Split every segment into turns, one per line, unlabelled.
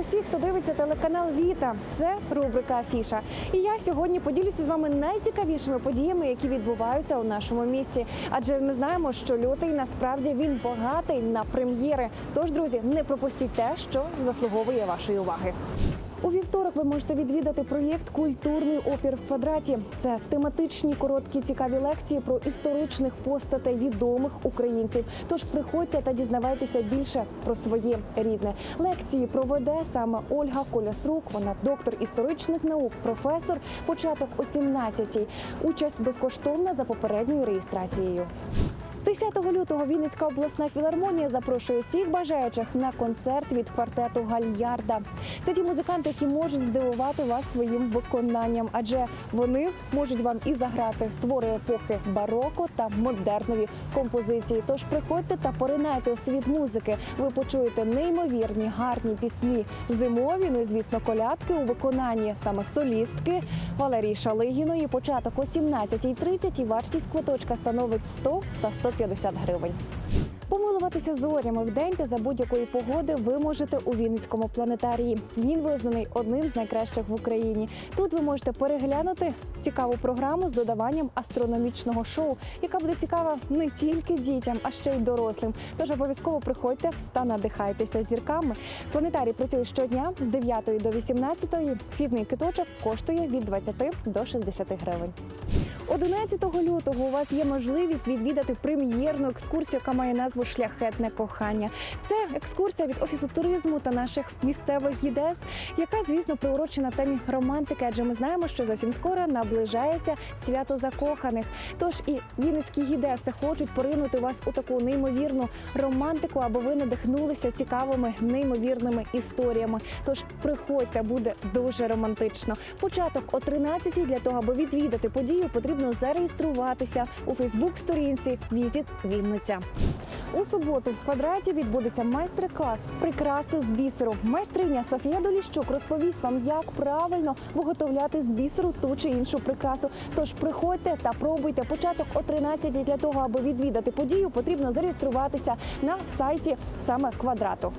всіх, хто дивиться телеканал Віта. Це рубрика Афіша. І я сьогодні поділюся з вами найцікавішими подіями, які відбуваються у нашому місті. Адже ми знаємо, що лютий насправді він багатий на прем'єри. Тож, друзі, не пропустіть те, що заслуговує вашої уваги. У вівторок ви можете відвідати проєкт Культурний опір в квадраті. Це тематичні короткі цікаві лекції про історичних постатей відомих українців. Тож приходьте та дізнавайтеся більше про своє рідне. Лекції проведе саме Ольга Коляструк. Вона доктор історичних наук, професор. Початок о 17-й. Участь безкоштовна за попередньою реєстрацією. 10 лютого Вінницька обласна філармонія запрошує всіх бажаючих на концерт від квартету Гальярда. Це ті музиканти, які можуть здивувати вас своїм виконанням, адже вони можуть вам і заграти твори епохи бароко та модернові композиції. Тож приходьте та поринайте у світ музики. Ви почуєте неймовірні гарні пісні зимові. Ну і звісно, колядки у виконанні саме солістки Валерії Шалигіної. Початок о 17.30 і вартість квиточка становить 100 та 150 гривень. Помилуватися зорями в день та за будь-якої погоди ви можете у Вінницькому планетарії. Він визнаний одним з найкращих в Україні. Тут ви можете переглянути цікаву програму з додаванням астрономічного шоу, яка буде цікава не тільки дітям, а ще й дорослим. Тож обов'язково приходьте та надихайтеся зірками. Планетарій працює щодня з 9 до 18. Вхідний киточок коштує від 20 до 60 гривень. 11 лютого у вас є можливість відвідати прем'єрну екскурсію, яка має назву Шляхетне кохання. Це екскурсія від офісу туризму та наших місцевих гідес, яка, звісно, приурочена темі романтики, адже ми знаємо, що зовсім скоро наближається свято закоханих. Тож і вінницькі гідеси хочуть поринути вас у таку неймовірну романтику, аби ви надихнулися цікавими неймовірними історіями. Тож приходьте, буде дуже романтично. Початок о 13 для того, аби відвідати подію, потрібно зареєструватися у Фейсбук-сторінці Візіт Вінниця. У суботу в квадраті відбудеться майстер-клас прикраси з бісеру. Майстриня Софія Доліщук розповість вам, як правильно виготовляти з бісеру ту чи іншу прикрасу. Тож приходьте та пробуйте. Початок о 13 для того, аби відвідати подію, потрібно зареєструватися на сайті саме квадрату.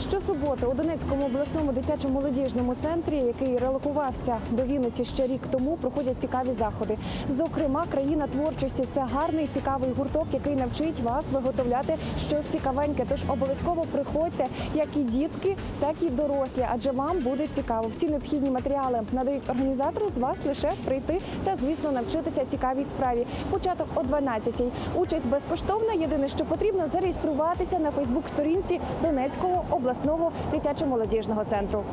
Щосуботи у Донецькому обласному дитячо-молодіжному центрі, який релокувався до Вінниці ще рік тому, проходять цікаві заходи. Зокрема, країна творчості це гарний цікавий гурток, який навчить вас виготовляти щось цікавеньке. Тож обов'язково приходьте, як і дітки, так і дорослі, адже вам буде цікаво. Всі необхідні матеріали надають організатори з вас лише прийти та, звісно, навчитися цікавій справі. Початок о 12-й. Участь безкоштовна. Єдине, що потрібно зареєструватися на Фейсбук-сторінці Донецького обласного дитячо-молодіжного центру.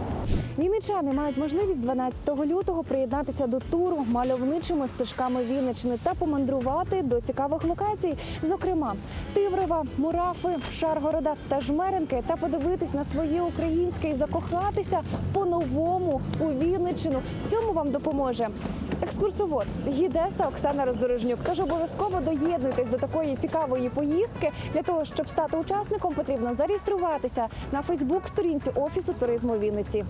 Вінничани мають можливість 12 лютого приєднатися до туру мальовничими стежками Вінничини та помандрувати до цікавих локацій, зокрема Тиврова, Мурафи, Шаргорода та Жмеренки, та подивитись на своє українське і закохатися по-новому у Вінничину. В цьому вам допоможе екскурсовод гідеса Оксана Роздорожнюк. Тож обов'язково доєднуйтесь до такої цікавої поїздки. Для того щоб стати учасником, потрібно зареєструватися на Фейсбук-сторінці офісу туризму Вінниці.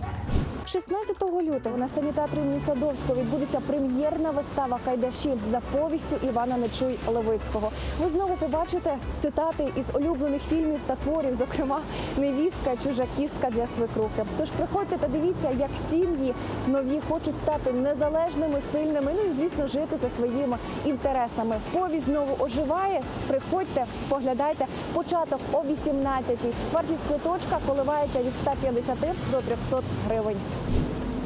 16 лютого на сцені театру Садовського відбудеться прем'єрна вистава Кайдаші за повістю Івана Нечуй Левицького. Ви знову побачите цитати із улюблених фільмів та творів, зокрема невістка, чужа кістка для свекрухи. Тож приходьте та дивіться, як сім'ї нові хочуть стати незалежними, сильними. Ну і звісно, жити за своїми інтересами. Повість знову оживає. Приходьте, споглядайте. Початок о 18-й. Вартість квиточка коливається від 150 до 300 гривень.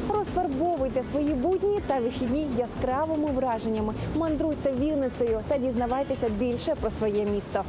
Розфарбовуйте свої будні та вихідні яскравими враженнями. Мандруйте Вінницею та дізнавайтеся більше про своє місто.